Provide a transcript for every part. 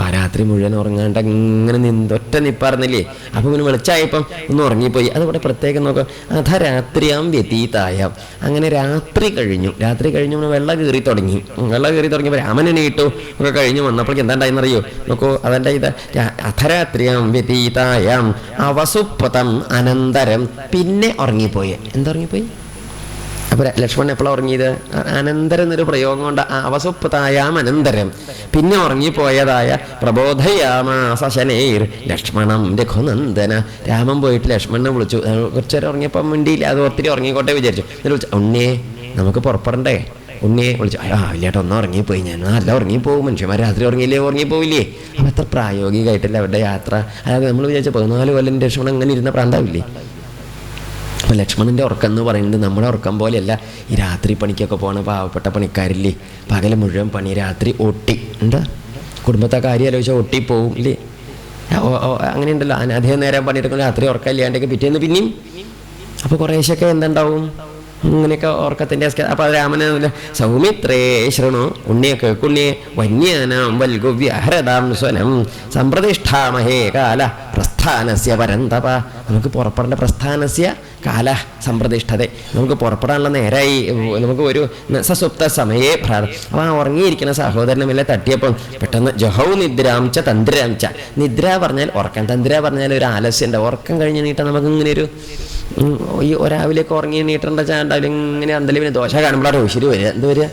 അപ്പം ആ രാത്രി മുഴുവൻ ഉറങ്ങാണ്ട് അങ്ങനെ നിന്നൊറ്റ നിപ്പാർന്നില്ലേ? അപ്പം ഇങ്ങനെ വെളിച്ചായപ്പം ഒന്ന് ഉറങ്ങിപ്പോയി. അതുകൂടെ പ്രത്യേകം നോക്കാം. അധ രാത്രിയാം വ്യതീതായാം. അങ്ങനെ രാത്രി കഴിഞ്ഞു. രാത്രി കഴിഞ്ഞു നമ്മൾ വെള്ളം കയറി തുടങ്ങി. വെള്ളം കയറി തുടങ്ങിയപ്പോൾ രാമനെ ഇട്ടു ഒക്കെ കഴിഞ്ഞു വന്നപ്പോഴേക്ക് എന്താണ്ടായെന്നറിയോ? നോക്കൂ അതെന്റെ ഇത്? അധരാത്രിയാം വ്യതീതായാം അവസുപ്പതം അനന്തരം പിന്നെ ഉറങ്ങിപ്പോയി. എന്താ ഉറങ്ങിപ്പോയി അപ്പൊ ലക്ഷ്മണൻ എപ്പോഴാണ് ഉറങ്ങിയത്? അനന്തരം എന്നൊരു പ്രയോഗം കൊണ്ട് അവസുപ്തായാം അനന്തരം പിന്നെ ഉറങ്ങിപ്പോയതായ പ്രബോധയാമാസനേർ ലക്ഷ്മണം രഘുനന്ദന. രാമൻ പോയിട്ട് ലക്ഷ്മണനെ വിളിച്ചു. കുറച്ച് നേരം ഉറങ്ങിയപ്പോൾ മിണ്ടിയില്ല. അത് ഒത്തിരി ഉറങ്ങിക്കോട്ടെ വിചാരിച്ചു. എന്നിട്ട് വിളിച്ചു ഉണ്ണിയെ നമുക്ക് പുറപ്പെടണ്ടേ? ഉണ്ണിയെ വിളിച്ചു ആ ഇല്ലേട്ടോ ഒന്നും ഉറങ്ങിപ്പോയി ഞാൻ. നല്ല പോകും മനുഷ്യന്മാർ രാത്രി ഉറങ്ങിയില്ലേ? ഉറങ്ങിപ്പോവില്ലേ? അപ്പം എത്ര പ്രായോഗികമായിട്ടില്ല അവരുടെ യാത്ര. അതായത് നമ്മൾ വിചാരിച്ച പതിനാല് കൊല്ലം ലക്ഷ്മണൻ അങ്ങനെ ഇരുന്ന പ്രാന്താവില്ലേ? അപ്പോൾ ലക്ഷ്മണന്റെ ഉറക്കം എന്ന് പറയുന്നത് നമ്മുടെ ഉറക്കം പോലെയല്ല. ഈ രാത്രി പണിക്കൊക്കെ പോകണ പാവപ്പെട്ട പണിക്കാരില്ലേ? പകൽ മുഴുവൻ പണി രാത്രി ഒട്ടി. എന്താ? കുടുംബത്തെ കാര്യം ആലോചിച്ചാൽ ഒട്ടി പോവും ഇല്ലേ? അങ്ങനെ ഉണ്ടല്ലോ അധികം നേരം പണിയെടുക്കുന്ന രാത്രി ഉറക്കം ഇല്ലാണ്ടൊക്കെ പിറ്റേന്ന് പിന്നെയും. അപ്പോൾ കുറേശ്ശൊക്കെ എന്തുണ്ടാവും? ഇങ്ങനെയൊക്കെ ഉറക്കത്തിന്റെ അപ്പോൾ രാമനെ സൗമിത്രേ ശൃണു. ഉണ്ണിയെ കേൾക്കുണ്ണിയെ വന്യാനാം വൽഗുവ്യഹരതാം സ്വനം സമ്പ്രതിഷ്ഠാമഹേ കാല പ്രസ്ഥാനസ്യ പരന്തപ. നമുക്ക് പുറപ്പെടേണ്ട പ്രസ്ഥാനസ്യ കാല സമ്പ്രതിഷ്ഠത. നമുക്ക് പുറപ്പെടാനുള്ള നേരായി നമുക്ക് ഒരു സസുപ്ത സമയേ ഭ്രാത അപ്പോൾ ആ ഉറങ്ങിയിരിക്കുന്ന സഹോദരനെ മെല്ലെ തട്ടിയപ്പം പെട്ടെന്ന് ജഹൗ നിദ്രാം ച തന്ത്രാം ച. നിദ്ര പറഞ്ഞാൽ ഉറക്കം. തന്ത്ര പറഞ്ഞാൽ ഒരു ആലസ്യം ഉണ്ട് ഉറക്കം കഴിഞ്ഞ് നീട്ടാൻ നമുക്ക് ഇങ്ങനെ ഒരു ഈ ഒരാവിലേക്ക് ഉറങ്ങി നീട്ടേണ്ട ചാണ്ടാവില്ല ഇങ്ങനെ പിന്നെ ദോശ കാണുമ്പോഴാണ് ശരി വരിക. എന്ത് വരിക?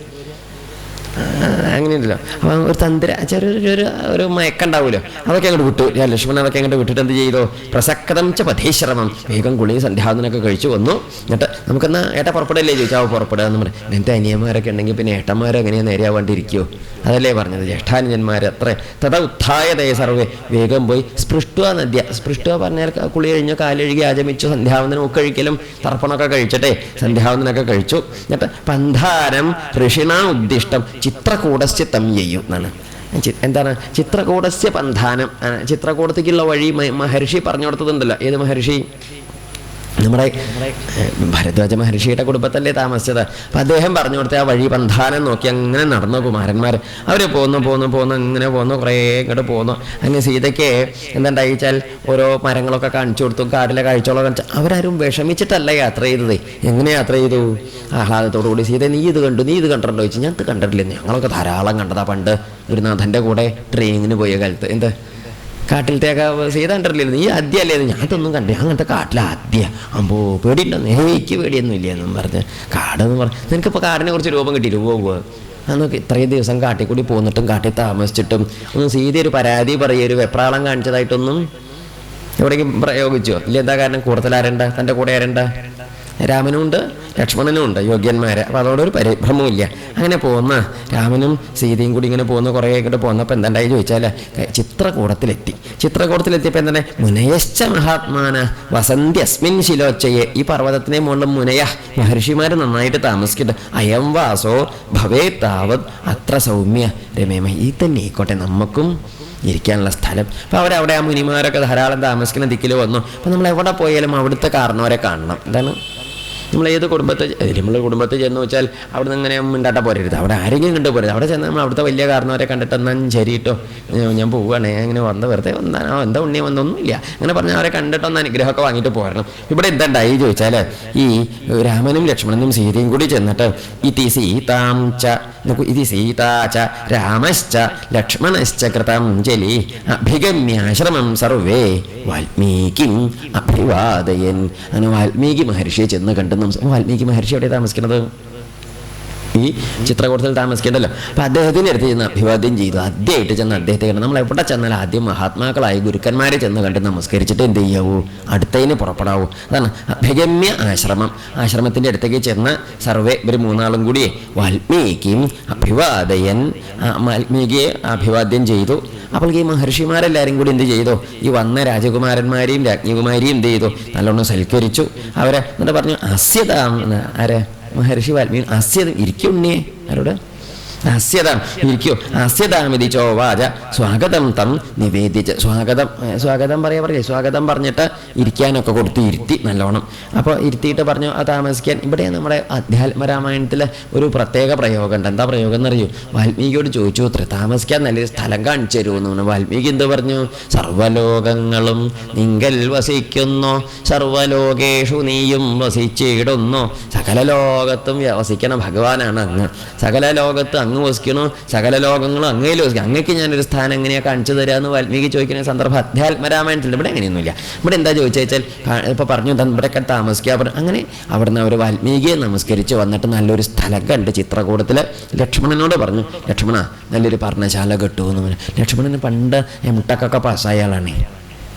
അങ്ങനെയുണ്ടല്ലോ. അപ്പം ഒരു തന്ത്ര ചെറിയൊരു ഒരു ഒരു മയക്കുണ്ടാവുമല്ലോ അതൊക്കെ അങ്ങോട്ട് വിട്ടു. ഞാൻ ലക്ഷ്മണൻ അതൊക്കെ അങ്ങോട്ട് വിട്ടിട്ട് എന്ത് ചെയ്തു? പ്രസക്തം ച പഥേശ്രമം. വേഗം ഗുളിയും സന്ധ്യാവനൊക്കെ കഴിച്ചു വന്നു. എന്നിട്ട് നമുക്കെന്നാ ഏട്ട പുറപ്പെടല്ലേ ചോദിച്ചാൽ പുറപ്പെടുക എന്ന് പറഞ്ഞു. എന്റെ അനിയന്മാരൊക്കെ ഉണ്ടെങ്കിൽ പിന്നെ ഏട്ടന്മാർ എങ്ങനെയാണ് നേരെയാവാണ്ടിരിക്കുമോ അതല്ലേ പറഞ്ഞത്. ജ്യേഷ്ഠാനുജന്മാർ അത്ര. തഥ ഉത്ഥായതയെ സർവേ. വേഗം പോയി സ്പൃഷ്ടുവ നദ്യ സ്പൃഷ്ടുവ പറഞ്ഞാൽ കുളി കഴിഞ്ഞ് കാലൊഴുകി ആചമിച്ചു. സന്ധ്യാവന്തനം ഒക്കെ കഴിക്കലും തർപ്പണമൊക്കെ കഴിച്ചിട്ടേ സന്ധ്യാവന്തനൊക്കെ കഴിച്ചു. എന്നിട്ട് പന്ധാരം ഋഷിണ ഉദ്ദിഷ്ടം. ചിത്രകൂടസ്യ തം ചെയ്യും എന്നാണ്. എന്താണ്? ചിത്രകൂടസ്യ പന്ഥാനം. ചിത്രകൂടത്തേക്കുള്ള വഴി മഹർഷി പറഞ്ഞു കൊടുത്തതുണ്ടല്ലോ. ഏത് മഹർഷി? നമ്മുടെ ഭരദ്വാജ മഹർഷിയുടെ കുടുംബത്തല്ലേ താമസിച്ചത്? അപ്പം അദ്ദേഹം പറഞ്ഞു കൊടുത്ത ആ വഴി പന്ഥാനം നോക്കി അങ്ങനെ നടന്നു കുമാരന്മാർ. അവർ പോന്നു പോന്നു പോന്നു അങ്ങനെ പോന്നു കുറേ ഇങ്ങോട്ട് പോന്നു. അങ്ങനെ സീതയ്ക്ക് എന്താണ്ടായിച്ചാൽ ഓരോ മരങ്ങളൊക്കെ കാണിച്ചു കൊടുത്തു കാട്ടിലെ കാഴ്ചകളൊക്കെ കാണിച്ചു. അവരാരും വിഷമിച്ചിട്ടല്ല യാത്ര ചെയ്തത്. എങ്ങനെ യാത്ര ചെയ്തു? ആഹ്ലാദത്തോടു കൂടി സീത നീ ഇത് കണ്ടു നീ ഇത് കണ്ടിട്ടുണ്ടോ? ചോദിച്ചു. ഞാൻ ഇത് കണ്ടിട്ടില്ല. ഞങ്ങളൊക്കെ ധാരാളം കണ്ടതാ പണ്ട് ഗുരുനാഥന്റെ കൂടെ ട്രെയിനിങ്ങിന് പോയ കാലത്ത്. എന്ത്? കാട്ടിലത്തേക്ക് സീത കണ്ടിട്ടില്ല നീ അദ്യല്ലേ? ഞാൻ ഇതൊന്നും കണ്ടു അങ്ങനത്തെ കാട്ടിലെ ആദ്യ. അമ്പോ പേടിയുണ്ടോ? എനിക്ക് പേടിയൊന്നും ഇല്ല എന്നും പറഞ്ഞ് കാടെന്ന് പറഞ്ഞു നിനക്കിപ്പോൾ കാടിനെ കുറിച്ച് രൂപം കിട്ടി രൂപം പോകുക അന്നൊക്കെ ഇത്രയും ദിവസം കാട്ടിൽ കൂടി പോന്നിട്ടും കാട്ടിൽ താമസിച്ചിട്ടും ഒന്നും സീത ഒരു പരാതി പറയുക ഒരു വെപ്രാളം കാണിച്ചതായിട്ടൊന്നും എവിടേക്കും പ്രയോഗിച്ചോ? ഇല്ല എന്താ കാരണം? കൂടുതൽ ആരണ്ട? തന്റെ കൂടെ ആരണ്ട? രാമനും ഉണ്ട് ലക്ഷ്മണനും ഉണ്ട് യോഗ്യന്മാരെ. അപ്പോൾ അതോടൊരു പരിഭ്രമവും അങ്ങനെ പോകുന്ന രാമനും സീതയും കൂടി ഇങ്ങനെ പോകുന്ന കുറേ ഇങ്ങോട്ട് പോകുന്നപ്പോൾ എന്തുണ്ടായി ചോദിച്ചാൽ ചിത്രകൂടത്തിലെത്തി. ചിത്രകൂടത്തിലെത്തിയപ്പോൾ എന്താണ്? മുനയശ്ച മഹാത്മാന വസന്ത്യസ്മിൻ ശിലോച്ചയെ. ഈ പർവതത്തിനെ മുകളിൽ മുനയ മഹർഷിമാർ നന്നായിട്ട് താമസിക്കട്ടെ അയം വാസോ ഭവേ താവത് അത്ര സൗമ്യ. രമേമ ഈ തന്നെ ആയിക്കോട്ടെ നമുക്കും ഇരിക്കാനുള്ള സ്ഥലം. അപ്പോൾ അവരവിടെ ആ മുനിമാരൊക്കെ ധാരാളം താമസിക്കുന്ന ദിക്കിൽ വന്നു. അപ്പോൾ നമ്മൾ എവിടെ പോയാലും അവിടുത്തെ കാരണവരെ കാണണം. എന്താണ്? നമ്മൾ ഏത് കുടുംബത്തെ നമ്മൾ കുടുംബത്തിൽ ചെന്ന് വെച്ചാൽ അവിടെ നിന്ന് ഇങ്ങനെ മിണ്ടാട്ട പോരരുത്. അവിടെ ആരെങ്കിലും കണ്ടു പോരരുത്. അവിടെ ചെന്ന് നമ്മൾ അവിടുത്തെ വലിയ കാരണവരെ കണ്ടിട്ട് എന്നാൽ ശരി കേട്ടോ ഞാൻ- ഞാൻ പോവുകയാണേ അങ്ങനെ വന്ന് വെറുതെ വന്നാ എന്താ ഉണ്ണി വന്നൊന്നുമില്ല. അങ്ങനെ പറഞ്ഞാൽ അവരെ കണ്ടിട്ടൊന്ന് അനുഗ്രഹമൊക്കെ വാങ്ങിയിട്ട് പോരണം. ഇവിടെ എന്തുണ്ടായി ചോദിച്ചാൽ ഈ രാമനും ലക്ഷ്മണനും സീതയും കൂടി ചെന്നിട്ട് ഇതി സീതാം ച ഇതി സീതാ രാമശ്ച ലക്ഷ്മണശ്ച കൃതാഞ്ജലി അഭിഗമ്യാശ്രമം സർവേ. വാൽമീകിം അഭിവാദയൻ. അങ്ങനെ വാൽമീകി മഹർഷിയെ ചെന്ന് കണ്ടു വാൽമീകി മഹർഷി എവിടെ താമസിക്കുന്നത്? ഈ ചിത്രകൂടത്തിൽ താമസിക്കേണ്ടല്ലോ. അപ്പം അദ്ദേഹത്തിന്റെ അടുത്ത് ചെന്ന് അഭിവാദ്യം ചെയ്തു. ആദ്യമായിട്ട് ചെന്ന് അദ്ദേഹത്തെ കണ്ട് നമ്മൾ എവിടെ ചെന്നാൽ ആദ്യം മഹാത്മാക്കളായ ഗുരുക്കന്മാരെ ചെന്ന് കണ്ട് നമസ്കരിച്ചിട്ട് എന്ത് ചെയ്യാവൂ? അടുത്തതിന് പുറപ്പെടാവൂ. അതാണ് അഭിഗമ്യ ആശ്രമം. ആശ്രമത്തിന്റെ അടുത്തേക്ക് ചെന്ന് സർവേ ഇവർ മൂന്നാളും കൂടി വാൽമീകിയും അഭിവാദയൻ വാൽമീകിയെ അഭിവാദ്യം ചെയ്തു. അപ്പോൾ ഈ മഹർഷിമാരെല്ലാവരും കൂടി എന്ത് ചെയ്തു? ഈ വന്ന രാജകുമാരന്മാരെയും രാജ്ഞികുമാരിയും എന്ത് ചെയ്തു? നല്ലോണം സൽക്കരിച്ചു. അവരെ എന്നിട്ട് പറഞ്ഞു അസ്യത ആരെ? മഹർഷി വാൽമീകി അസ്യത് ഇരിക്കുന്നേ ആരോട്? അസ്യതാം ഇരിക്കൂ. അസ്യതാമിതി ചോവാച. സ്വാഗതം തം നിവേദിച്ച് സ്വാഗതം സ്വാഗതം പറയാ പറയേ. സ്വാഗതം പറഞ്ഞിട്ട് ഇരിക്കാനൊക്കെ കൊടുത്ത് ഇരുത്തി നല്ലോണം. അപ്പോൾ ഇരുത്തിയിട്ട് പറഞ്ഞു ആ താമസിക്കാൻ. ഇവിടെ നമ്മുടെ അധ്യാത്മരാമായണത്തിലെ ഒരു പ്രത്യേക പ്രയോഗം ഉണ്ട് എന്താ പ്രയോഗം എന്നറിയൂ വാൽമീകിയോട് ചോദിച്ചു അത്ര താമസിക്കാൻ നല്ലൊരു സ്ഥലം കാണിച്ചു തരുമെന്ന്? പറഞ്ഞു വാൽമീകി എന്ത് പറഞ്ഞു? സർവലോകങ്ങളും നിങ്കൽ വസിക്കുന്നു. സർവലോകേഷു നീയും വസിച്ചിടുന്നു. സകല ലോകത്തും വസിക്കണ ഭഗവാനാണ് അങ്ങ്. സകല ലോകത്ത് അങ്ങ് വസിക്കണു? സകല ലോകങ്ങളും അങ്ങയിൽ വസിക്കണം അങ്ങക്ക് ഞാനൊരു സ്ഥാനം എങ്ങനെയാണ് കാണിച്ചു തരാമെന്ന് വാൽമീകി ചോദിക്കുന്ന സന്ദർഭം അധ്യാത്മരാമായണത്തിൽ ഇവിടെ അങ്ങനെയൊന്നുമില്ല ഇവിടെ എന്താ ചോദിച്ചാൽ ഇപ്പോൾ പറഞ്ഞു "ദാ ഇവിടെയൊക്കെ താമസിക്കുക. അങ്ങനെ അവിടുന്ന് അവർ വാൽമീകിയെ നമസ്കരിച്ച് വന്നിട്ട് നല്ലൊരു സ്ഥലം കണ്ട് ചിത്രകൂടത്തിൽ ലക്ഷ്മണനോട് പറഞ്ഞു ലക്ഷ്മണ നല്ലൊരു പർണശാല കിട്ടുമെന്ന് പറഞ്ഞു. ലക്ഷ്മണന് പണ്ട് എംടെക്കൊക്കെ പാസ്സായ ആളാണ്.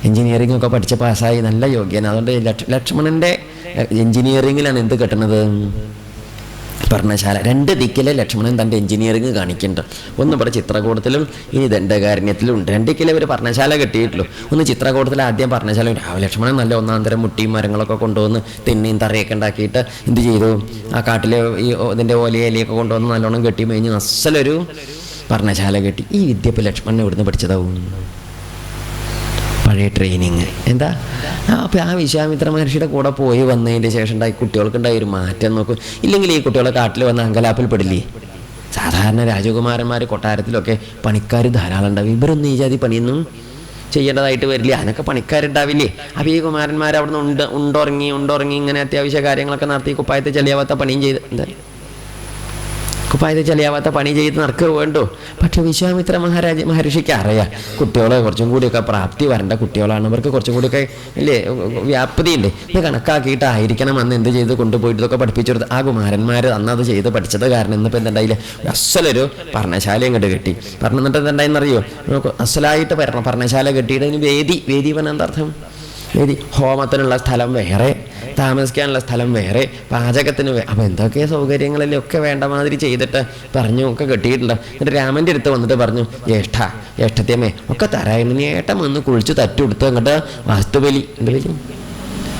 എഞ്ചിനീയറിംഗ് ഒക്കെ പഠിച്ച് പാസ്സായി നല്ല യോഗ്യനാണ് അതുകൊണ്ട് ലക്ഷ്മണന്റെ എഞ്ചിനീയറിംഗിലാണ് എന്ത് കിട്ടുന്നത് പർണശാല രണ്ട് ദിക്കിലെ ലക്ഷ്മണൻ തന്റെ എഞ്ചിനീയറിംഗ് കാണിക്കുന്നുണ്ട്. ഒന്ന് ഇവിടെ ചിത്രകൂടത്തിലും ഈ ദണ്ഡകാരുണ്യത്തിലും ഉണ്ട്. രണ്ട് ദിക്കിലെ ഒരു പർണശാല കെട്ടിയിട്ടുള്ളൂ. ഒന്ന് ചിത്രകൂടത്തിൽ ആദ്യം പർണശാല രാവിലെ ലക്ഷ്മണൻ നല്ല ഒന്നാന്തരം മുട്ടിയും മരങ്ങളൊക്കെ കൊണ്ടുവന്ന് തെന്നിയും തറയൊക്കെ ഉണ്ടാക്കിയിട്ട് എന്ത് ചെയ്തു? ആ കാട്ടിലെ ഈ ഇതിന്റെ ഓലയിലൊക്കെ കൊണ്ടുവന്ന് നല്ലോണം കെട്ടി മേഞ്ഞ് അസലൊരു പർണശാല കെട്ടി. ഈ വിദ്യ ഇപ്പോൾ ലക്ഷ്മണൻ ഇവിടുന്ന് പഠിച്ചതാവും? പഴയ ട്രെയിനിങ് എന്താ? അപ്പോൾ ആ വിശ്വാമിത്ര മഹർഷിയുടെ കൂടെ പോയി വന്നതിന്റെ ശേഷം ഉണ്ടായി കുട്ടികൾക്ക് ഉണ്ടായി ഒരു മാറ്റം നോക്കും. ഇല്ലെങ്കിൽ ഈ കുട്ടികളെ കാട്ടിൽ വന്ന അങ്കലാപ്പിൽ പെടില്ലേ? സാധാരണ രാജകുമാരന്മാർ കൊട്ടാരത്തിലൊക്കെ പണിക്കാർ ധാരാളം ഉണ്ടാവും. ഇവരൊന്നും ഈ ജാതി പണിയൊന്നും ചെയ്യേണ്ടതായിട്ട് വരില്ല. അതിനൊക്കെ പണിക്കാരുണ്ടാവില്ലേ? അപ്പോൾ ഈ കുമാരന്മാർ അവിടെ നിന്ന് ഉണ്ട് ഉണ്ടുറങ്ങി ഉണ്ടുറങ്ങി ഇങ്ങനെ അത്യാവശ്യ കാര്യങ്ങളൊക്കെ നടത്തി കുപ്പായത്തെ ചെളിയാവാത്ത പണിയും ചെയ്ത് എന്താ? കുപ്പായത്തെ ചെളിയാവാത്ത പണി ചെയ്ത് നടക്കുക വേണ്ടോ പക്ഷെ വിശ്വാമിത്ര മഹാരാജ മഹർഷിക്ക് അറിയാം. കുട്ടികളെ കുറച്ചും കൂടിയൊക്കെ പ്രാപ്തി വരേണ്ട കുട്ടികളാണ്. അവർക്ക് കുറച്ചും കൂടിയൊക്കെ ഇല്ലേ വ്യാപ്തിയുണ്ട്. ഇത് കണക്കാക്കിയിട്ടായിരിക്കണം അന്ന് എന്ത് ചെയ്ത് കൊണ്ടുപോയിട്ട് ഇതൊക്കെ പഠിപ്പിച്ചു കൊടുത്ത്. ആ കുമാരന്മാർ അന്ന് അത് ചെയ്ത് പഠിച്ചത് കാരണം ഇന്നിപ്പോൾ എന്തുണ്ടായില്ല? അസലൊരു പർണശാല ഇങ്ങോട്ട് കെട്ടി. പറഞ്ഞു എന്നിട്ട് എന്തുണ്ടായെന്നറിയോ അസലായിട്ട് പറഞ്ഞ പർണശാല കെട്ടിയിട്ട് വേദി വേദി പറഞ്ഞ എന്താർത്ഥം വേദി ഹോമത്തിനുള്ള സ്ഥലം വേറെ. താമസിക്കാനുള്ള സ്ഥലം വേറെ പാചകത്തിന് അപ്പോൾ എന്തൊക്കെ സൗകര്യങ്ങളല്ലേ ഒക്കെ വേണ്ട മാതിരി ചെയ്തിട്ട് പറഞ്ഞു ഒക്കെ കെട്ടിയിട്ടുണ്ട്. എന്നിട്ട് രാമന്റെ അടുത്ത് വന്നിട്ട് പറഞ്ഞു ജ്യേഷ്ഠ ജ്യേഷ്ഠത്തിയമ്മേ ഒക്കെ തരായിരുന്നു ഏട്ടൻ വന്ന് കുളിച്ച് തട്ടുകൊടുത്ത് അങ്ങോട്ട് വാസ്തുബലി എന്ത് ബലി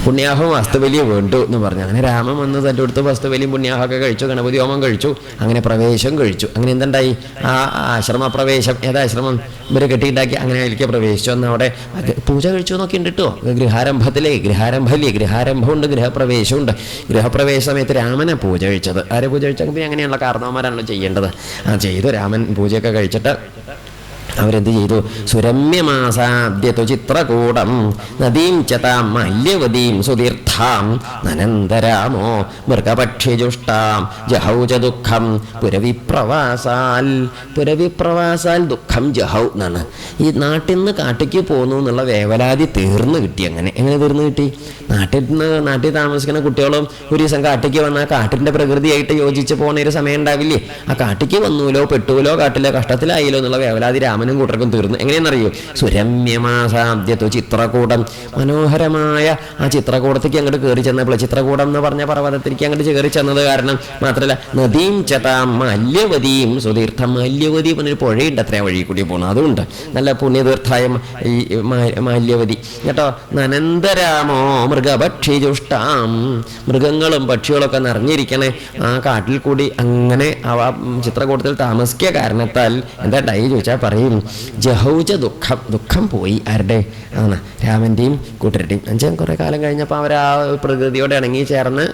പുണ്യാഹവും അസ്തബലിയും വേണ്ടു എന്ന് പറഞ്ഞു. അങ്ങനെ രാമൻ വന്ന് തന്റെ അടുത്ത് വസ്തുവലിയും പുണ്യാഹമൊക്കെ കഴിച്ചു ഗണപതി ഹോമം കഴിച്ചു അങ്ങനെ പ്രവേശം കഴിച്ചു. അങ്ങനെ എന്തുണ്ടായി? ആ ആശ്രമ പ്രവേശം ഏതാ ആശ്രമം? ഇവർ കെട്ടിയിട്ടുണ്ടാക്കി അങ്ങനെ അതിലേക്ക് പ്രവേശിച്ചു. എന്ന് അവിടെ പൂജ കഴിച്ചു എന്നൊക്കെ ഉണ്ട് കേട്ടോ ഗൃഹാരംഭത്തിലേ ഗൃഹാരംഭല്ലേ? ഗൃഹാരംഭമുണ്ട് ഗൃഹപ്രവേശമുണ്ട്. ഗൃഹപ്രവേശ സമയത്ത് രാമനെ പൂജ കഴിച്ചത്. ആരെ പൂജ കഴിച്ചാൽ പിന്നെ അങ്ങനെയുള്ള കാരണവന്മാരാണല്ലോ ചെയ്യേണ്ടത്. ആ ചെയ്തു രാമൻ പൂജയൊക്കെ കഴിച്ചിട്ട് അവരെന്ത് ചെയ്തു? സുരമ്യമാസാദ്യതു ചിത്രകൂടം നദീം ചതാം മല്യവതീം സുതീർത്ഥാം നനന്തരാമോ മൃഗപക്ഷിജുഷ്ടാം ജഹൗ ദുഃഖം പുരവിപ്രവാസാൽ പുരവിപ്രവാസാൽ ദുഃഖം ജഹൗ എന്നാണ്. ഈ നാട്ടിൽ നിന്ന് കാട്ടിക്ക് പോകുന്നു എന്നുള്ള വേവലാതി തീർന്നു കിട്ടി അങ്ങനെ. എങ്ങനെ തീർന്നു കിട്ടി? നാട്ടിൽ നിന്ന് നാട്ടിൽ താമസിക്കുന്ന കുട്ടികളും ഒരു ദിവസം കാട്ടിക്ക് വന്നാൽ കാട്ടിന്റെ പ്രകൃതിയായിട്ട് യോജിച്ച് പോകുന്ന ഒരു സമയം ഉണ്ടാവില്ലേ? ആ കാട്ടിക്ക് വന്നൂലോ പെട്ടുവല്ലോ കാട്ടിലോ കഷ്ടത്തിലായില്ലോ എന്നുള്ള വേവലാതി രാമനും കൂട്ടർക്കും തീർന്നു. എങ്ങനെയെന്നറിയോ? സുരമ്യമാസാദ്യത്തു ചിത്രകൂടം. മനോഹരമായ ആ ചിത്രകൂടത്തേക്ക് അങ്ങോട്ട് കയറി ചെന്നപ്പോൾ ചിത്രകൂടം എന്ന് പറഞ്ഞ പർവതത്തിലേക്ക് അങ്ങോട്ട് കയറി ചെന്നത് കാരണം മാത്രമല്ല നദീം ചതാം മല്യവതിയും സുതീർത്ഥം. മല്യവതി എന്നൊരു പുഴയുണ്ട് അത്രയും വഴി കൂടി പോകണം അതുകൊണ്ട് നല്ല പുണ്യതീർത്ഥായ മല്യവതി. കേട്ടോ? നനന്തരാമോ മൃഗപക്ഷിജുഷ്ടാം. മൃഗങ്ങളും പക്ഷികളൊക്കെ നിറഞ്ഞിരിക്കണേ. ആ കാട്ടിൽ കൂടി അങ്ങനെ ആ ചിത്രകൂടത്തിൽ താമസിക്കുക കാരണത്താൽ എന്താ ഡൈ ചോദിച്ചാൽ പറയും. ജഹൗജ ദുഃഖം ദുഃഖം പോയി ആരുടെ? ആണ്. രാമന്റെയും കൂട്ടരുടെയും. അഞ്ചാം കുറേ കാലം കഴിഞ്ഞപ്പോൾ അവർ ആ പ്രകൃതിയോട് ഇണങ്ങി ചേർന്ന്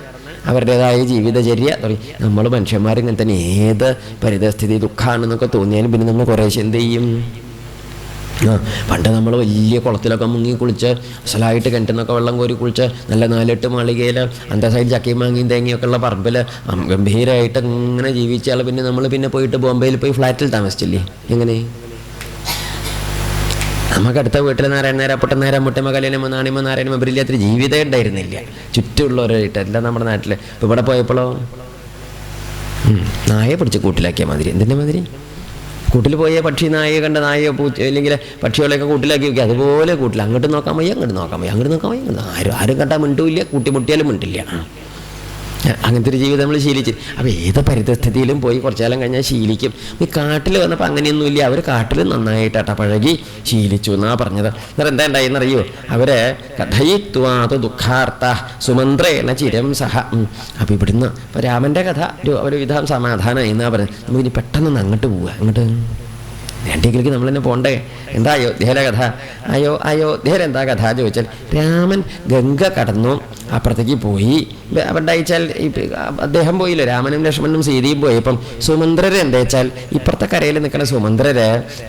അവരുടേതായ ജീവിതചര്യ തുടങ്ങി. നമ്മൾ മനുഷ്യന്മാരിങ്ങനെ തന്നെ ഏത് പരിതസ്ഥിതി ദുഃഖമാണെന്നൊക്കെ തോന്നിയാലും പിന്നെ നമ്മൾ കുറേശ്ശെ എന്ത് ചെയ്യും? ആ പണ്ട് നമ്മൾ വലിയ കുളത്തിലൊക്കെ മുങ്ങി കുളിച്ച് അസലായിട്ട് കിണറ്റിന്നൊക്കെ വെള്ളം കോരി കുളിച്ച് നല്ല നാലെട്ട് മാളികയിൽ അന്ത സൈഡ് ചക്കയും മാങ്ങിയും തേങ്ങയൊക്കെ ഉള്ള പറമ്പിൽ ഗംഭീരമായിട്ട് ഇങ്ങനെ ജീവിച്ചാൽ പിന്നെ നമ്മൾ പിന്നെ പോയിട്ട് ബോംബെയിൽ പോയി ഫ്ലാറ്റിൽ താമസിച്ചില്ലേ? എങ്ങനെ? നമുക്ക് അടുത്ത വീട്ടിൽ നാരായണ നേരം പൊട്ടൻ നേരം മുട്ടമ്മ കല്യാണമ നാണിമ നാരായണമ ഇവരില്ലാത്തൊരു ജീവിതം ഉണ്ടായിരുന്നില്ല. ചുറ്റുമുള്ളവരായിട്ട് എല്ലാം നമ്മുടെ നാട്ടിൽ ഇപ്പോൾ ഇവിടെ പോയപ്പോഴോ നായെ പിടിച്ച് കൂട്ടിലാക്കിയ മാതിരി. എന്തിന്റെ മാതിരി? കൂട്ടിൽ പോയ പക്ഷി നായയെ കണ്ട നായയോ പൂച്ച അല്ലെങ്കിൽ പക്ഷികളെയൊക്കെ കൂട്ടിലാക്കി വെക്കുക. അതുപോലെ കൂട്ടിൽ. അങ്ങോട്ട് നോക്കാൻ വയ്യ അങ്ങോട്ട് നോക്കാൻ വയ്യ അങ്ങോട്ട് നോക്കാൻ വയ്യ ആരും ആരും കണ്ടാൽ മിണ്ടൂല്ല കൂട്ടി മുട്ടിയാലും മിണ്ടില്ല. അങ്ങനത്തെ ഒരു ജീവിതം നമ്മൾ ശീലിച്ചു. അപ്പോൾ ഏത് പരിതസ്ഥിതിയിലും പോയി കുറച്ചു കാലം കഴിഞ്ഞാൽ ശീലിക്കും. ഈ കാട്ടിൽ വന്നപ്പോൾ അങ്ങനെയൊന്നുമില്ല. അവർ കാട്ടിൽ നന്നായിട്ടാട്ട പഴകി ശീലിച്ചു എന്നാ പറഞ്ഞത്. എന്നിട്ട് എന്താ ഉണ്ടായെന്നറിയോ അവർ കഥയിത്വാത് ദുഃഖാർത്ഥ സുമന്ത്രേണ ചിരം സഹ. അപ്പോൾ അപ്പൊ ഇവിടുന്ന് ഇപ്പോൾ രാമന്റെ കഥ ഒരു ഒരുവിധം സമാധാനമായി സമാധാനം എന്നാ പറഞ്ഞത്. നമുക്ക് ഇനി പെട്ടെന്ന് അങ്ങോട്ട് പോവുക അങ്ങോട്ട്. രണ്ടേക്കിലേക്ക് നമ്മൾ തന്നെ പോണ്ടേ? എന്താ അയോധ്യയിലെ കഥ? അയോ അയോധ്യയിൽ എന്താ കഥ ചോദിച്ചാൽ രാമൻ ഗംഗ കടന്നു. അപ്പുറത്തേക്ക് പോയി. പണ്ടായിച്ചാൽ അദ്ദേഹം പോയില്ല? രാമനും ലക്ഷ്മണനും സീതയും പോയി. ഇപ്പം സുമന്ത്രര് എന്താ വെച്ചാൽ ഇപ്പുറത്തെ കരയിൽ നിൽക്കുന്ന സുമന്ത്രര്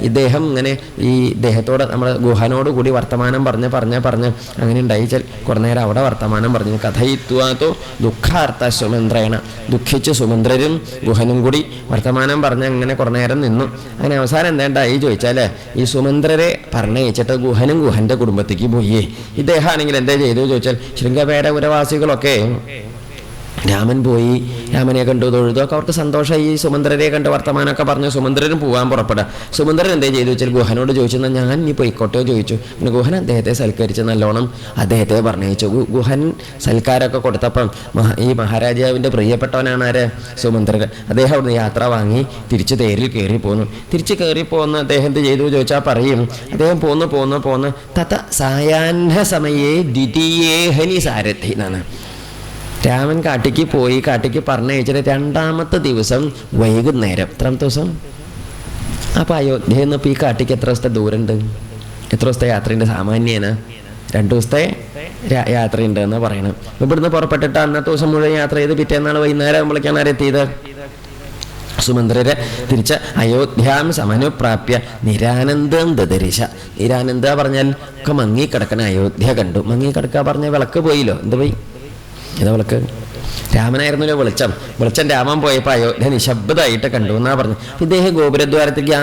ഇദ്ദേഹം ഇങ്ങനെ ഈ ഇദ്ദേഹത്തോട് നമ്മൾ ഗുഹനോട് കൂടി വർത്തമാനം പറഞ്ഞ് പറഞ്ഞ് പറഞ്ഞ് അങ്ങനെ ഉണ്ടായിച്ചാൽ കുറേ നേരം അവിടെ വർത്തമാനം പറഞ്ഞു കഥയിത്വാത്തോ ദുഃഖാർത്ഥ സുമന്ത്രേണ. ദുഃഖിച്ച് സുമന്ത്രരും ഗുഹനും കൂടി വർത്തമാനം പറഞ്ഞ് അങ്ങനെ കുറേ നേരം നിന്നു. അങ്ങനെ അവസാനം എന്താണ്ടായി ചോദിച്ചാൽ ഈ സുമന്ത്രരെ പറഞ്ഞയച്ചിട്ട് ഗുഹനും ഗുഹന്റെ കുടുംബത്തേക്ക് പോയി. ഇദ്ദേഹമാണെങ്കിൽ എന്താ ചെയ്തു ചോദിച്ചാൽ ശൃംഗപേരപുരവാസികളൊക്കെ രാമൻ പോയി രാമനെ കണ്ടു തൊഴുതു. ഒക്കെ അവർക്ക് സന്തോഷമായി. ഈ സുമന്ത്രരെ കണ്ട് വർത്തമാനമൊക്കെ പറഞ്ഞു സുമന്ദ്രനും പോകാൻ പുറപ്പെടുക സുമന്ദ്രൻ എന്തേ ചെയ്തു വെച്ചാൽ ഗുഹനോട് ചോദിച്ചു എന്നാൽ ഞാൻ ഇനി പോയിക്കോട്ടെ? ചോദിച്ചു. പിന്നെ ഗുഹൻ അദ്ദേഹത്തെ സൽക്കരിച്ച് നല്ലോണം അദ്ദേഹത്തെ പറഞ്ഞയച്ചു ഗുഹൻ സൽക്കാരമൊക്കെ കൊടുത്തപ്പം ഈ മഹാരാജാവിന്റെ പ്രിയപ്പെട്ടവനാണ് ആര്? സുമന്ദ്രൻ അദ്ദേഹം അവിടുന്ന് യാത്ര വാങ്ങി തിരിച്ച് തേരിൽ കയറി പോന്നു. തിരിച്ച് കയറി പോകുന്ന അദ്ദേഹം എന്ത് ചെയ്തു? ചോദിച്ചാൽ പറയും അദ്ദേഹം പോന്നു പോന്നു പോന്ന് തത്ത സായാഹ്ന സമയേ ദ്വിതീയേഹനി സാരഥി എന്നാണ്. രാമൻ കാട്ടിക്ക് പോയി കാട്ടിക്ക് പറഞ്ഞയച്ചിട്ട് രണ്ടാമത്തെ ദിവസം വൈകുന്നേരം. എത്രാമത്തെ ദിവസം? അപ്പോൾ അയോധ്യയിൽ നിന്ന് ഇപ്പോൾ ഈ കാട്ടിക്ക് എത്ര ദിവസത്തെ ദൂരമുണ്ട്? എത്ര ദിവസത്തെ യാത്രയുണ്ട്? സാമാന്യേന? രണ്ട് ദിവസത്തെ യാത്രയുണ്ട് എന്ന് പറയണം. ഇവിടുന്ന് പുറപ്പെട്ടിട്ട് അന്നത്തെ ദിവസം മുഴുവൻ യാത്ര ചെയ്ത് പിറ്റേന്നാൾ വൈകുന്നേരം ആകുമ്പോഴേക്കാണ് ആരെത്തിയത് സുമന്ത്രരെ. തിരിച്ച അയോധ്യാം സമനുപ്രാപ്യ നിരാനന്ദം ദദരിശ. നിരാനന്ദ പറഞ്ഞാൽ ഒക്കെ മങ്ങിക്കിടക്കണ അയോധ്യ കണ്ടു. മങ്ങിക്കിടക്കുക പറഞ്ഞ വിളക്ക് പോയില്ലോ? എന്ത് പോയി? ഏതാ വിളക്ക്? രാമനായിരുന്നല്ലോ വെളിച്ചം. വെളിച്ചം രാമൻ പോയപ്പോൾ അയോധ്യ നിശബ്ദമായിട്ട് കണ്ടു എന്നാണ് പറഞ്ഞു. ഇദ്ദേഹം ഗോപുരദ്വാരത്തേക്ക് ആ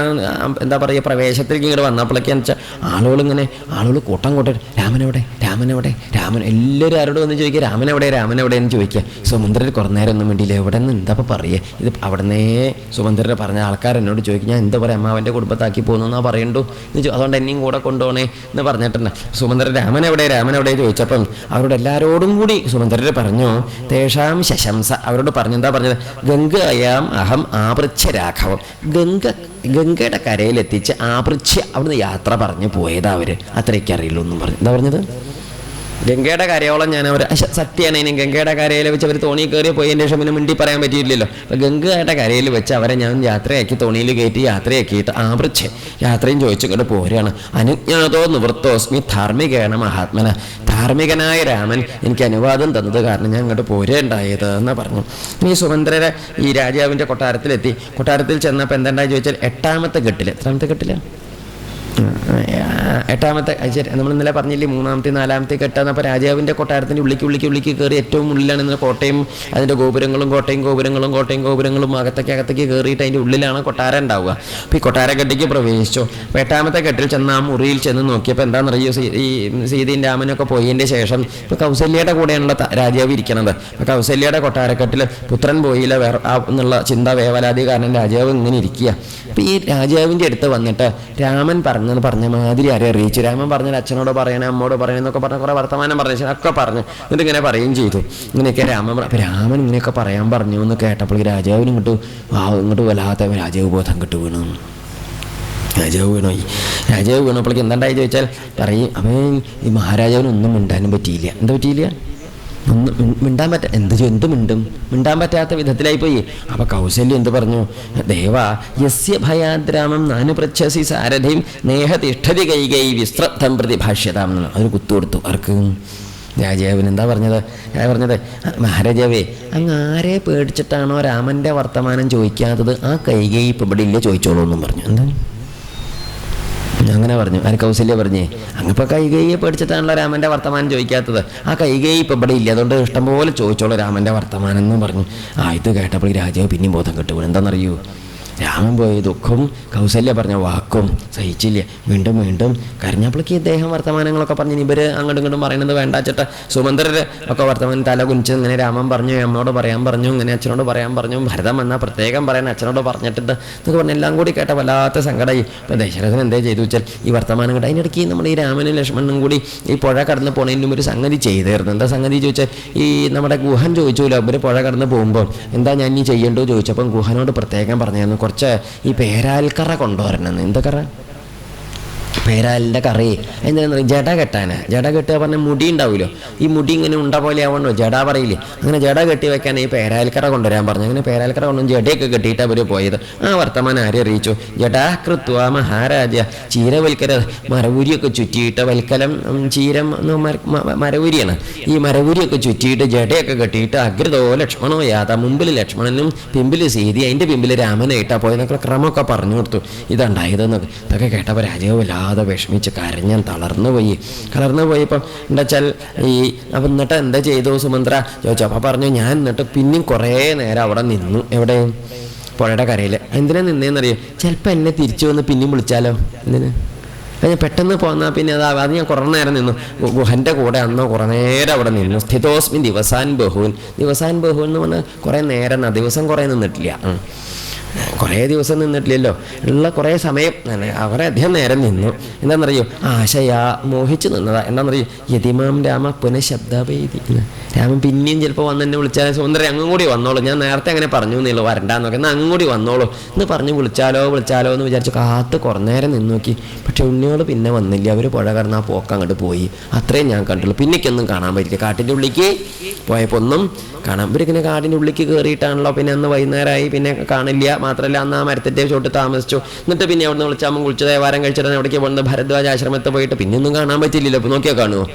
എന്താ പറയുക പ്രവേശത്തിലേക്ക് ഇങ്ങോട്ട് വന്നപ്പോഴേക്കെന്ന് വെച്ചാൽ ആളുകൾ ഇങ്ങനെ ആളുകൾ കൂട്ടം കൂട്ടം രാമനെവിടെ? രാമനെവിടെ? രാമൻ എല്ലാവരും ആരോടും വന്ന് ചോദിക്കുക രാമനെവിടെ? രാമനെവിടെ എന്ന് ചോദിക്കുക. സുമന്ത്രർ കുറേ നേരം ഒന്നും വേണ്ടിയില്ല എവിടെ നിന്ന് എന്താ പറയുക ഇത് അവിടുന്നേ സുമന്ദ്രർ പറഞ്ഞ ആൾക്കാർ എന്നോട് ചോദിക്കും ഞാൻ എന്താ പറയുക അമ്മാവന്റെ കുടുംബത്താക്കി പോകുന്നു എന്നാ പറയണ്ടു? എന്ന് അതുകൊണ്ട് എന്നെയും കൂടെ കൊണ്ടുപോകണേ എന്ന് പറഞ്ഞിട്ടുണ്ട്. സുമന്ത്രർ രാമനെവിടെ? രാമനെവിടെ? ചോദിച്ചപ്പം അവരോട് എല്ലാവരോടും കൂടി സുമന്ത്രർ പറഞ്ഞു തേഷാം ശശംസ. അവരോട് പറഞ്ഞു എന്താ പറഞ്ഞത്? ഗംഗയാം അഹം ആപൃച്ഛ രാഘവം. ഗംഗ ഗംഗയുടെ കരയിലെത്തിച്ച് ആപൃച്ഛ അവിടുന്ന് യാത്ര പറഞ്ഞു പോയതാ അവർ അത്രയ്ക്ക് അറിയുള്ളൂ എന്നും പറഞ്ഞു. എന്താ പറഞ്ഞത്? ഗംഗയുടെ കരയോളം ഞാൻ അവർ സത്യമാണ് ഇനി ഗംഗയുടെ കരയിൽ വെച്ച് അവർ തോണി കയറി പോയി ശേഷം പിന്നെ മിണ്ടി പറയാൻ പറ്റിയില്ലല്ലോ അപ്പം ഗംഗയുടെ കരയിൽ വെച്ച് അവരെ ഞാൻ യാത്രയാക്കി തോണിയിൽ കയറ്റി യാത്രയാക്കിയിട്ട് ആവൃച്ഛെ യാത്രയും ചോദിച്ചു കൊണ്ട് പോരുകയാണ്. അനുജ്ഞാതോ നിവൃത്തോസ്മി ധാർമ്മികേണ മഹാത്മന. ധാർമ്മികനായ രാമൻ എനിക്ക് അനുവാദം തന്നത് കാരണം ഞാൻ ഇങ്ങോട്ട് പോരേണ്ടായത് എന്ന് പറഞ്ഞു. ഈ സുമന്ദ്രരെ ഈ രാജാവിന്റെ കൊട്ടാരത്തിലെത്തി. കൊട്ടാരത്തിൽ ചെന്നപ്പോൾ എന്തുണ്ടായി ചോദിച്ചാൽ എട്ടാമത്തെ കെട്ടിൽ എത്രാമത്തെ കെട്ടിൽ എട്ടാമത്തെ നമ്മൾ ഇന്നലെ പറഞ്ഞില്ലേ മൂന്നാമത്തെ നാലാമത്തെ കെട്ടാന്നപ്പോൾ രാജാവിന്റെ കൊട്ടാരത്തിന്റെ ഉള്ളിക്ക് ഉള്ളിക്ക് ഉള്ളിക്ക് കയറി ഏറ്റവും ഉള്ളിലാണ് ഇന്ന് കോട്ടയും അതിന്റെ ഗോപുരങ്ങളും കോട്ടയും ഗോപുരങ്ങളും കോട്ടയും ഗോപുരങ്ങളും അകത്തേക്ക് അകത്തേക്ക് കയറിയിട്ട് അതിന്റെ ഉള്ളിലാണ് കൊട്ടാരം ഉണ്ടാവുക. അപ്പോൾ ഈ കൊട്ടാരക്കെട്ടിക്ക് പ്രവേശിച്ചു. അപ്പോൾ എട്ടാമത്തെ കെട്ടിൽ ചെന്ന് ആ മുറിയിൽ ചെന്ന് നോക്കിയപ്പോൾ എന്താണെന്നറിയോ ഈ സീതയും രാമനൊക്കെ പോയതിന്റെ ശേഷം ഇപ്പോൾ കൗസല്യയുടെ കൂടെയാണല്ലോ രാജാവ് ഇരിക്കണത്. അപ്പോൾ കൗസല്യയുടെ കൊട്ടാരക്കെട്ടിൽ പുത്രൻ പോയില്ല വേറെ എന്നുള്ള ചിന്ത വേവലാതി കാരണം രാജാവ് ഇങ്ങനെ ഇരിക്കുക. അപ്പോൾ ഈ രാജാവിന്റെ അടുത്ത് വന്നിട്ട് രാമൻ പറഞ്ഞെന്ന് പറഞ്ഞ മാതിരി അറിയിച്ചു രാമൻ പറഞ്ഞാൽ അച്ഛനോട് പറയണേ അമ്മോട് പറയണേ എന്നൊക്കെ പറഞ്ഞ കുറേ വർത്തമാനം പറഞ്ഞു ഒക്കെ പറഞ്ഞു. എന്നിട്ട് ഇങ്ങനെ പറയുകയും ചെയ്തു. ഇങ്ങനെയൊക്കെ രാമൻ അപ്പം രാമൻ ഇങ്ങനെയൊക്കെ പറയാൻ പറഞ്ഞു എന്ന് കേട്ടപ്പോൾ രാജാവിന് ഇങ്ങോട്ട് ആ ഇങ്ങോട്ട് വല്ലാത്ത രാജാവ് ബോധം കിട്ടു വീണു. രാജാവ് വീണോയി രാജാവ് വീണപ്പോഴേക്ക് എന്താണ്ടായി ചോദിച്ചാൽ പറയും അവൻ ഈ മഹാരാജാവിനൊന്നും ഉണ്ടാനും പറ്റിയില്ല. എന്താ പറ്റിയില്ല? മിണ്ടാൻ പറ്റ എന്ത് എന്ത് മിണ്ടും? മിണ്ടാൻ പറ്റാത്ത വിധത്തിലായി പോയി അപ്പൊ കൗശല്യം എന്ത് പറഞ്ഞു? ദേവ യസ്യ ഭയാദ്രാമം നാനുപൃച്ഛസി സാരഥിയും നേഹ തിഷ്ഠതി കൈകൈ വിസ്ത്രബ്ധം പ്രതിഭാഷ്യതാം അതൊരു കുത്തു കൊടുത്തു. ആർക്ക്? രാജാവിന്. എന്താ പറഞ്ഞത്? ഞാൻ പറഞ്ഞത് മഹാരാജാവേ അങ്ങ് ആരെ പേടിച്ചിട്ടാണോ രാമന്റെ വർത്തമാനം ചോദിക്കാത്തത്? ആ കൈകൈ ഇപ്പം ഇവിടെ ഇല്ല ചോദിച്ചോളൂ എന്നും പറഞ്ഞു. എന്താ അങ്ങനെ പറഞ്ഞു. ആര് കൗസല്യ പറഞ്ഞേ അങ്ങിപ്പോൾ കൈകൈയെ പേടിച്ചിട്ടാണല്ലോ രാമന്റെ വർത്തമാനം ചോദിക്കാത്തത്. ആ കൈകൈ ഇപ്പം ഇവിടെ ഇല്ല. അതുകൊണ്ട് ഇഷ്ടംപോലെ ചോദിച്ചോളൂ രാമന്റെ വർത്തമാനം എന്നും പറഞ്ഞു. ആ ഇത് കേട്ടപ്പോൾ രാജാവ് പിന്നെയും ബോധം കിട്ടും എന്താണെന്നറിയൂ രാമൻ പോയ ദുഃഖവും കൗസല്യ പറഞ്ഞ വാക്കും സഹിച്ചില്ല. വീണ്ടും വീണ്ടും കരഞ്ഞപ്പോഴേക്ക് ഇദ്ദേഹം വർത്തമാനങ്ങളൊക്കെ പറഞ്ഞ് ഇവർ അങ്ങോട്ടും ഇങ്ങോട്ടും പറയുന്നത് വേണ്ട ചേട്ടാ. സുമന്ത്രർ ഒക്കെ വർത്തമാനം തല കുനിച്ച് ഇങ്ങനെ രാമൻ പറഞ്ഞു അമ്മയോട് പറയാൻ പറഞ്ഞു ഇങ്ങനെ അച്ഛനോട് പറയാൻ പറഞ്ഞു ഭരതം എന്നാൽ പ്രത്യേകം പറയാൻ അച്ഛനോട് പറഞ്ഞിട്ടുണ്ട് എന്നൊക്കെ പറഞ്ഞ് എല്ലാം കൂടി കേട്ട വല്ലാത്ത സങ്കടമായി ഇപ്പം ദശരഥൻ എന്തേ ചെയ്തു വെച്ചാൽ ഈ വർത്തമാനം കേട്ട് അതിനിടയ്ക്ക് നമ്മുടെ ഈ രാമനും ലക്ഷ്മണനും കൂടി ഈ പുഴ കടന്ന് പോണതിന് ഒരു സംഗതി ചെയ്തായിരുന്നു എന്താ സംഗതി ചോദിച്ചാൽ ഈ നമ്മുടെ ഗുഹൻ ചോദിച്ചല്ലോ ഇവർ പുഴ കടന്ന് പോകുമ്പോൾ എന്താ ഞാൻ ഇനി ചെയ്യേണ്ടോ ചോദിച്ചപ്പം ഗുഹനോട് പ്രത്യേകം പറഞ്ഞായിരുന്നു. കുറച്ച് ഈ പേരാൽക്കറ കൊണ്ടുവരണം. എന്താ കറ? പേരാലിന്റെ കറി. എന്തിനാന്ന് പറയും ജട കെട്ടാനാ. ജട കെട്ടുക പറഞ്ഞ മുടി ഉണ്ടാവുമല്ലോ ഈ മുടി ഇങ്ങനെ ഉണ്ട പോലെ ആവണോ? ജട പറയില്ലേ? അങ്ങനെ ജട കെട്ടി വെക്കാൻ ഈ പേരാൽക്കറ കൊണ്ടുവരാൻ പറഞ്ഞു. അങ്ങനെ പേരാൽക്കറ കൊണ്ടും ജടയൊക്കെ കെട്ടിയിട്ട് അവർ പോയത്. ആ വർത്തമാനം ആരെ അറിയിച്ചു? ജടാകൃത്വ മഹാരാജ ചീരവൽക്കര മരവുരിയൊക്കെ ചുറ്റിയിട്ട് വൽക്കലം ചീരം മരവുരിയാണ്. ഈ മരവുരിയൊക്കെ ചുറ്റിയിട്ട് ജടയൊക്കെ കെട്ടിയിട്ട് അഗ്രതോ ലക്ഷ്മണോ യാത മുമ്പിൽ ലക്ഷ്മണനും പിമ്പിൽ സീതി അതിന്റെ പിമ്പിൽ രാമനായിട്ടാണ് പോയെന്നൊക്കെ ക്രമമൊക്കെ പറഞ്ഞു കൊടുത്തു. ഇതുണ്ടായതെന്നൊക്കെ ഇതൊക്കെ കേട്ടപ്പോൾ രാജാവ് വിഷമിച്ച് കരഞ്ഞാൻ തളർന്നു പോയി. തളർന്നു പോയപ്പോൾ എന്താ വെച്ചാൽ ഈ അപ്പം എന്നിട്ട് എന്താ ചെയ്തു സുമന്ത്ര? ചോദിച്ചു. അപ്പം പറഞ്ഞു ഞാൻ എന്നിട്ട് പിന്നെയും കുറേ നേരം അവിടെ നിന്നു. എവിടെ? പുഴയുടെ കരയിൽ എന്തിനാ നിന്നേന്നറിയോ? ചിലപ്പോൾ എന്നെ തിരിച്ചു വന്ന് പിന്നെയും വിളിച്ചാലോ? എന്തിനാ? ഞാൻ പെട്ടെന്ന് പോന്നാൽ പിന്നെ അത് അത് ഞാൻ കുറേ നേരം നിന്നു. ഗുഹന്റെ കൂടെ അന്ന് കുറേ നേരം അവിടെ നിന്നു. സ്ഥിതോസ്മി ദിവസാൻ ബഹുൻ. ദിവസാൻ ബഹുൻ എന്ന് പറഞ്ഞാൽ കുറേ നേരം ദിവസം കുറേ നിന്നിട്ടില്ല. കുറേ ദിവസം നിന്നിട്ടില്ലല്ലോ. ഉള്ള കുറേ സമയം. അവരെ അധികം നേരം നിന്നു. എന്താണെന്നറിയോ ആശയാ മോഹിച്ചു നിന്നതാ. എന്താണെന്നറിയോ യതിമാം രാമ പുനഃശബ്ദാപേതി രാമൻ പിന്നെയും ചിലപ്പോൾ വന്ന് എന്നെ വിളിച്ചാൽ സുന്ദരം അങ്ങും കൂടി വന്നോളൂ. ഞാൻ നേരത്തെ അങ്ങനെ പറഞ്ഞു എന്നുള്ളൂ വരണ്ടാന്നൊക്കെ എന്നാൽ അങ്ങും കൂടി വന്നോളൂ. എന്ന് പറഞ്ഞ് വിളിച്ചാലോ വിളിച്ചാലോ എന്ന് വിചാരിച്ചു കാത്ത് കുറേ നേരം നിന്ന് നോക്കി. പക്ഷെ ഉണ്ണിയോട് പിന്നെ വന്നില്ല. അവർ പുഴ കടന്ന് ആ പോക്ക് അങ്ങോട്ട് പോയി. അത്രയും ഞാൻ കണ്ടുള്ളൂ പിന്നേക്കൊന്നും കാണാൻ പറ്റില്ല. കാട്ടിന്റെ ഉള്ളിലേക്ക് പോയപ്പോൾ ഒന്നും കാണാം ഇവരിങ്ങനെ കാടിന്റെ ഉള്ളിലേക്ക് കയറിയിട്ടാണല്ലോ പിന്നെ അന്ന് വൈകുന്നേരമായി. പിന്നെ കാണില്ല. മാത്രമല്ല അന്ന് ആ മരത്തിന്റെ ചോട്ട് താമസിച്ചു. എന്നിട്ട് പിന്നെ അവിടുന്ന് വിളിച്ചാൽ കുളിച്ച് ദേവാരം കഴിച്ചിട്ട് അവിടേക്ക് പോകുന്നത് ഭരദ്വാജ ആശ്രമത്തിൽ പോയിട്ട് പിന്നെ ഒന്നും കാണാൻ പറ്റില്ലല്ലോ അപ്പോൾ നോക്കിയാൽ കാണുമോ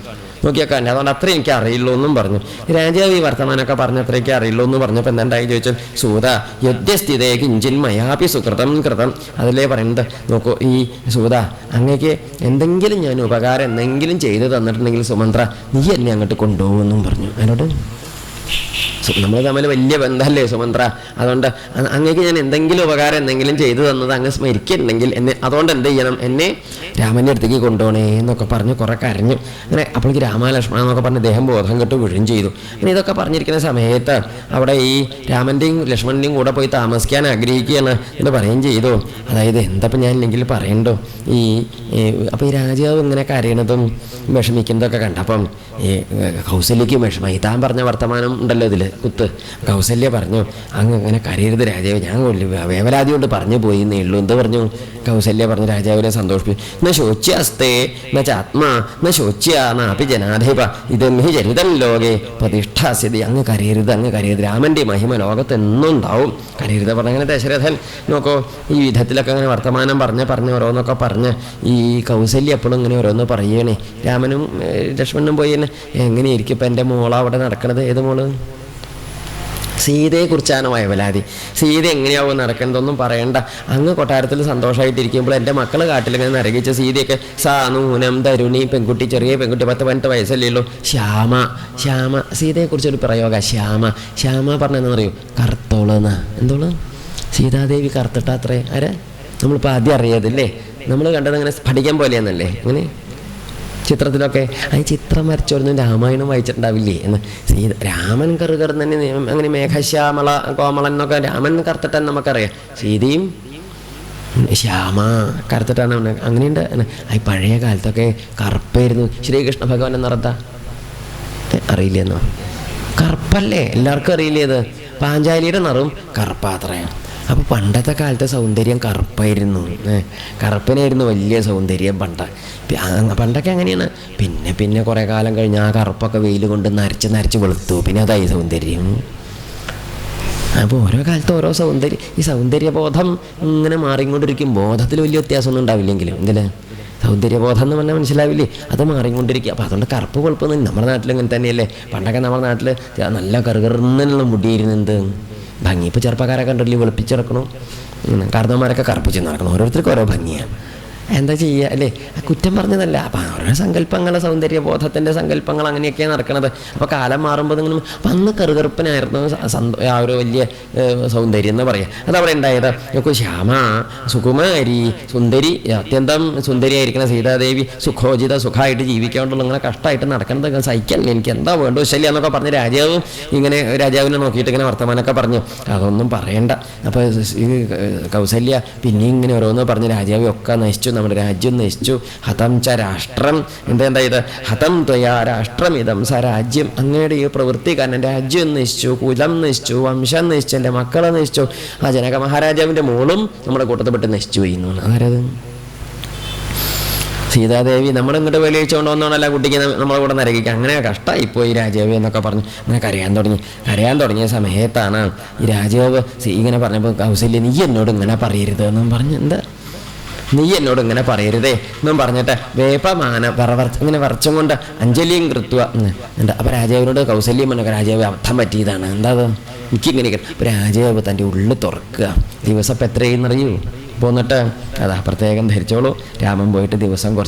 നോക്കിയാൽ കാണാൻ അതുകൊണ്ട് അത്രയും എനിക്ക് അറിയുള്ളൂ എന്നും പറഞ്ഞു. രാജാവ് ഈ വർത്തമാനമൊക്കെ പറഞ്ഞ അത്രയൊക്കെ അറിയുള്ളൂ എന്ന് പറഞ്ഞപ്പോൾ എന്തായി ചോദിച്ചു സൂത യുദ്ധസ്ഥിതയെ കിഞ്ചിൻ മയാപി സുകൃതം കൃതം. അതിലേ പറയുന്നത്? നോക്കൂ ഈ സൂത അങ്ങേക്ക് എന്തെങ്കിലും ഞാൻ ഉപകാരം എന്തെങ്കിലും ചെയ്തു തന്നിട്ടുണ്ടെങ്കിൽ സുമന്ത്ര നീ എന്നെ അങ്ങോട്ട് കൊണ്ടുപോകുമെന്നും പറഞ്ഞു. അതിനോട് നമ്മൾ തമ്മിൽ വലിയ ബന്ധമല്ലേ സുമന്ത്ര? അതുകൊണ്ട് അങ്ങേക്ക് ഞാൻ എന്തെങ്കിലും ഉപകാരം എന്തെങ്കിലും ചെയ്തു തന്നത് അങ്ങ് സ്മരിക്കുന്നുണ്ടെങ്കിൽ എന്നെ അതുകൊണ്ട് എന്ത് ചെയ്യണം? എന്നെ രാമന്റെ അടുത്തേക്ക് കൊണ്ടുപോകണേ എന്നൊക്കെ പറഞ്ഞ് കുറെ കരഞ്ഞു. അങ്ങനെ അപ്പോഴേക്ക് രാമലക്ഷ്മണ എന്നൊക്കെ പറഞ്ഞ് ദേഹം ബോധം കെട്ട് വീഴും ചെയ്തു. അങ്ങനെ ഇതൊക്കെ പറഞ്ഞിരിക്കുന്ന സമയത്ത് അവിടെ ഈ രാമന്റെയും ലക്ഷ്മണന്റെയും കൂടെ പോയി താമസിക്കാൻ ആഗ്രഹിക്കുകയാണ് എന്ന് പറയുകയും ചെയ്തു. അതായത് എന്തപ്പം ഞാൻ ഇല്ലെങ്കിൽ പറയണ്ടോ? ഈ അപ്പോൾ ഈ രാജാവ് ഇങ്ങനെ കരയണതും വിഷമിക്കുന്നതൊക്കെ കണ്ടപ്പം ഈ കൗസല്യക്ക് വിഷമായി. താൻ പറഞ്ഞ വർത്തമാനം ഉണ്ടല്ലോ ഇതിൽ കുത്ത്. കൗസല്യ പറഞ്ഞു അങ്ങ് അങ്ങനെ കരയരുത് രാജാവ്. ഞാൻ വേവലാതി കൊണ്ട് പറഞ്ഞു പോയി എന്നേ ഉള്ളൂ. എന്ത് പറഞ്ഞു? കൗസല്യ പറഞ്ഞു രാജാവിനെ സന്തോഷിപ്പിച്ചു ന ശോച്യാസ്തേ ന ചാത്മാ ന ശോച്യ നാപി ജനാധിപ. ഇതും ഹി ചരിതം ലോകെ. പ്രതിഷ്ഠാസ്യതി. അങ്ങ് കരയരുത് അങ്ങ് കരയരുത്. രാമന്റെ മഹിമ ലോകത്തെന്നുണ്ടാവും എന്നും ഉണ്ടാവും. കരയരുത് പറഞ്ഞങ്ങനെ ദശരഥൻ? നോക്കോ ഈ വിധത്തിലൊക്കെ അങ്ങനെ വർത്തമാനം പറഞ്ഞ് പറഞ്ഞ് ഓരോന്നൊക്കെ പറഞ്ഞ് ഈ കൗസല്യ എപ്പോഴും ഇങ്ങനെ ഓരോന്ന് പറയണേ രാമനും ലക്ഷ്മണനും പോയി തന്നെ. എങ്ങനെയായിരിക്കും ഇപ്പം എന്റെ മോളവിടെ നടക്കണത്? ഏത് മോൾ? സീതയെക്കുറിച്ചാണ് വയവലാതി. സീത എങ്ങനെയാവും നടക്കുന്നതൊന്നും പറയണ്ട. അങ്ങ് കൊട്ടാരത്തിൽ സന്തോഷമായിട്ടിരിക്കുമ്പോൾ എന്റെ മക്കൾ കാട്ടിലിങ്ങനെ നരകിച്ച സീതയൊക്കെ സാനൂനം തരുണി പെൺകുട്ടി ചെറിയ പെൺകുട്ടി പത്ത് പതിനെട്ട് വയസ്സല്ലേ ശ്യാമ ശ്യാമ സീതയെക്കുറിച്ചൊരു പ്രയോഗ ശ്യാമ. ശ്യാമ പറഞ്ഞെന്ന് പറയൂ കറുത്തോളെന്നാ. എന്തോൾ? സീതാദേവി കറുത്തിട്ടാത്രേ ആരാ? നമ്മളിപ്പോൾ ആദ്യം അറിയാതില്ലേ? നമ്മൾ കണ്ടത് അങ്ങനെ പഠിക്കാൻ പോലെയെന്നല്ലേ? അങ്ങനെ ചിത്രത്തിലൊക്കെ ആ ചിത്രം വരച്ചോരുന്നു രാമായണം വായിച്ചിട്ടുണ്ടാവില്ലേ? എന്ന്. സീത രാമൻ കറു തന്നെ അങ്ങനെ മേഘശ്യാമള കോമളൻ എന്നൊക്കെ രാമൻ കറുത്തിട്ടാണ് നമുക്കറിയാം. സീതയും ശ്യാമ കറുത്തിട്ടാണ് അങ്ങനെയുണ്ട്. ഈ പഴയ കാലത്തൊക്കെ കറുപ്പായിരുന്നു. ശ്രീകൃഷ്ണ ഭഗവാൻ എന്നർത്ഥ അറിയില്ലെന്നോ കറുപ്പല്ലേ? എല്ലാവർക്കും അറിയില്ലേ ഇത്? പാഞ്ചാലിയുടെ നിറവും കറുപ്പാത്രയാണ് അപ്പോൾ പണ്ടത്തെ കാലത്തെ സൗന്ദര്യം കറുപ്പായിരുന്നു. കറുപ്പനായിരുന്നു വലിയ സൗന്ദര്യം പണ്ട. പണ്ടൊക്കെ അങ്ങനെയാണ്. പിന്നെ പിന്നെ കുറേ കാലം കഴിഞ്ഞ് ആ കറുപ്പൊക്കെ വെയിൽ കൊണ്ട് നരച്ച് നരച്ച് വെളുത്തു. പിന്നെ അതായി സൗന്ദര്യം. അപ്പോൾ ഓരോ കാലത്ത് ഓരോ സൗന്ദര്യം ഈ സൗന്ദര്യബോധം ഇങ്ങനെ മാറിക്കൊണ്ടിരിക്കും. ബോധത്തിൽ വലിയ വ്യത്യാസമൊന്നും ഉണ്ടാവില്ലെങ്കിലും. എന്തിനാ സൗന്ദര്യബോധം എന്ന് പറഞ്ഞാൽ മനസ്സിലാവില്ലേ? അത് മാറിക്കൊണ്ടിരിക്കുക അപ്പോൾ അതുകൊണ്ട് കറുപ്പ് കുഴപ്പമൊന്നും നമ്മുടെ നാട്ടിൽ ഇങ്ങനെ തന്നെയല്ലേ? പണ്ടൊക്കെ നമ്മുടെ നാട്ടിൽ നല്ല കറുകറുന്നുള്ള മുടിയായിരുന്നു എന്ത്? ഭംഗി. ഇപ്പോൾ ചെറുപ്പക്കാരെ കണ്ടില്ലേ വെളുപ്പിച്ചിറക്കണം കാർന്നവന്മാരൊക്കെ കറുപ്പിച്ച് നടക്കണം. ഓരോരുത്തർക്കും ഓരോ ഭംഗിയാണ് എന്താ ചെയ്യുക അല്ലേ? കുറ്റം പറഞ്ഞതല്ല. അപ്പം അവരുടെ സങ്കല്പങ്ങൾ സൗന്ദര്യബോധത്തിന്റെ സങ്കല്പങ്ങൾ അങ്ങനെയൊക്കെയാണ് നടക്കുന്നത് അപ്പോൾ കാലം മാറുമ്പോൾ നിങ്ങൾ അപ്പം അന്ന് കറുകറുപ്പനായിരുന്നു. ആ ഒരു വലിയ സൗന്ദര്യം എന്ന് പറയാം. അതവിടെ ഉണ്ടായത്? നോക്കൂ ശ്യാമ സുകുമാരി സുന്ദരി അത്യന്തം സുന്ദരിയായിരിക്കുന്ന സീതാദേവി സുഖോചിത സുഖമായിട്ട് ജീവിക്കാണ്ടുള്ള ഇങ്ങനെ കഷ്ടമായിട്ട് നടക്കുന്നത് സഹിക്കാൻ എനിക്ക് എന്താ വേണ്ടോ ശല്യ എന്നൊക്കെ പറഞ്ഞ് രാജാവും ഇങ്ങനെ രാജാവിനെ നോക്കിയിട്ട് ഇങ്ങനെ വർത്തമാനമൊക്കെ പറഞ്ഞു. അതൊന്നും പറയണ്ട. അപ്പോൾ ഈ കൗസല്യ പിന്നെ ഇങ്ങനെ ഓരോന്ന് പറഞ്ഞ് രാജാവ് ഒക്കെ നശിച്ചു നമ്മുടെ രാജ്യം നശിച്ചു ഹതം ച രാഷ്ട്രം. എന്താ എന്താ ഇത്? ഹതം ത്വയാ രാഷ്ട്രം ഇതം സ രാജ്യം. അങ്ങയുടെ ഈ പ്രവൃത്തി കാരണം രാജ്യം നശിച്ചു കുലം നശിച്ചു വംശം നശിച്ചു എന്റെ മക്കളെ നശിച്ചു ആ ജനക മഹാരാജാവിന്റെ മോളും നമ്മുടെ കൂട്ടത്തിൽപ്പെട്ട് നശിച്ചു പോയി എന്നാണ്. ആരത്? സീതാദേവി നമ്മൾ ഇങ്ങോട്ട് വെളിയിച്ചുകൊണ്ട് വന്നോണ്ടല്ല കുട്ടിക്ക് നമ്മളെ കൂടെ നരകിക്കുക അങ്ങനെ കഷ്ടമായിപ്പോയി രാജാവ് എന്നൊക്കെ പറഞ്ഞു. അങ്ങനെ കരയാൻ തുടങ്ങി. കരയാൻ തുടങ്ങിയ സമയത്താണ് ഈ രാജാവ് ഇങ്ങനെ പറഞ്ഞപ്പോൾ കൗസല്യ നീ എന്നോട് ഇങ്ങനെ പറയരുത് എന്നും പറഞ്ഞു. എന്താ? നീ എന്നോട് ഇങ്ങനെ പറയരുതേ. എന്നും പറഞ്ഞിട്ട് വേപ്പമാന പറവർ ഇങ്ങനെ വറച്ചും കൊണ്ട് അഞ്ജലിയും കൃത്വ എന്താ അപ്പം രാജാവിനോട് കൗസല്യം രാജാവ് അർത്ഥം പറ്റിയതാണ്. എന്താ അത്? എനിക്കിങ്ങനെ അപ്പം രാജാവ് തന്റെ ഉള്ളിൽ തുറക്കുക. ദിവസം അപ്പം എത്രയെന്നറിയൂ പോന്നിട്ട് അതാ പ്രത്യേകം ധരിച്ചോളൂ. രാമൻ പോയിട്ട് ദിവസം